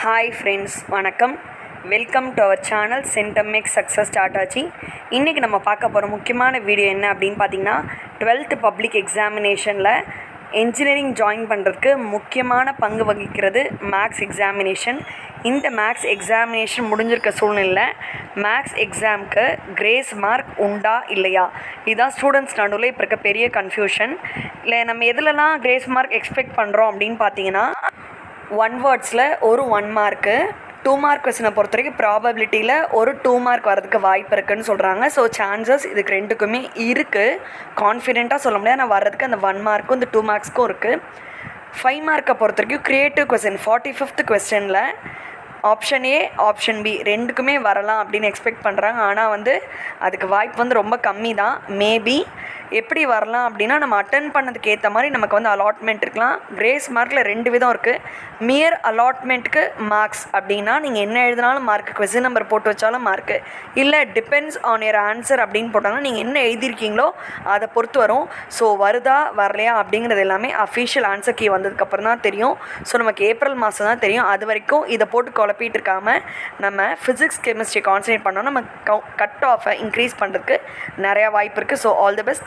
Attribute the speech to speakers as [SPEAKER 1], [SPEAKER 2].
[SPEAKER 1] Hi friends வணக்கம். Welcome to our channel சென்டமேக் success start ஆச்சு இன்றைக்கி நம்ம பார்க்க போகிற முக்கியமான வீடியோ என்ன அப்படின்னு பார்த்தீங்கன்னா டுவெல்த்து பப்ளிக் எக்ஸாமினேஷனில் என்ஜினியரிங் ஜாயின் பண்ணுறதுக்கு முக்கியமான பங்கு வகிக்கிறது மேக்ஸ் எக்ஸாமினேஷன் இந்த மேக்ஸ் எக்ஸாமினேஷன் முடிஞ்சிருக்க சூழ்நிலையில் மேக்ஸ் எக்ஸாமுக்கு கிரேஸ் மார்க் உண்டா இல்லையா? இதுதான் ஸ்டூடெண்ட்ஸ் நடுவில் இப்போ இருக்க பெரிய கன்ஃபியூஷன் இல்லை நம்ம எதுலலாம் கிரேஸ் மார்க் எக்ஸ்பெக்ட் பண்ணுறோம் அப்படின்னு பார்த்தீங்கன்னா ஒன் வேர்ட்ஸில் ஒரு ஒன் மார்க்கு டூ மார்க் கொஸ்டினை பொறுத்த வரைக்கும் ப்ராபபிலிட்டியில் ஒரு டூ மார்க் வரதுக்கு வாய்ப்பு இருக்குதுன்னு சொல்கிறாங்க ஸோ சான்சஸ் இதுக்கு ரெண்டுக்குமே இருக்குது கான்ஃபிடெண்ட்டாக சொல்ல முடியாது. ஆனால் வர்றதுக்கு அந்த ஒன் மார்க்கும் இந்த டூ மார்க்ஸ்க்கும் இருக்குது ஃபைவ் மார்க்கை பொறுத்த வரைக்கும் க்ரியேட்டிவ் கொஸ்டின் ஃபார்ட்டி ஃபிஃப்த் கொஸ்டினில் ஆப்ஷன் ஏ ஆப்ஷன் பி ரெண்டுக்குமே வரலாம் அப்படின்னு எக்ஸ்பெக்ட் பண்ணுறாங்க ஆனால் வந்து அதுக்கு வாய்ப்பு வந்து ரொம்ப கம்மி தான் மேபி எப்படி வரலாம் அப்படின்னா நம்ம அட்டன் பண்ணதுக்கு ஏற்ற மாதிரி நமக்கு வந்து அலாட்மெண்ட் இருக்கலாம். கிரேஸ் மார்க்கில் ரெண்டு விதம் இருக்குது மியர் அலாட்மெண்ட்டுக்கு மார்க்ஸ் அப்படின்னா நீங்கள் என்ன எழுதினாலும் மார்க்கு கொஸ்டின் நம்பர் போட்டு வச்சாலும் மார்க்கு இல்லை டிபெண்ட்ஸ் ஆன் யர் ஆன்சர் அப்படின்னு போட்டாங்கன்னா நீங்கள் என்ன எழுதியிருக்கீங்களோ அதை பொறுத்து வரும். ஸோ வருதா வரலையா அப்படிங்கிறது எல்லாமே அஃபிஷியல் ஆன்சர் கீ வந்ததுக்கப்புறம் தான் தெரியும். ஸோ நமக்கு ஏப்ரல் மாதம் தான் தெரியும். அது வரைக்கும் இதை போட்டு குழப்பிட்டு இருக்காம நம்ம ஃபிசிக்ஸ் கெமிஸ்ட்ரி கான்சன்ட்ரேட் பண்ணோம் நம்ம கட் ஆஃபை இன்க்ரீஸ் பண்ணுறதுக்கு நிறையா வாய்ப்பு இருக்குது so all the best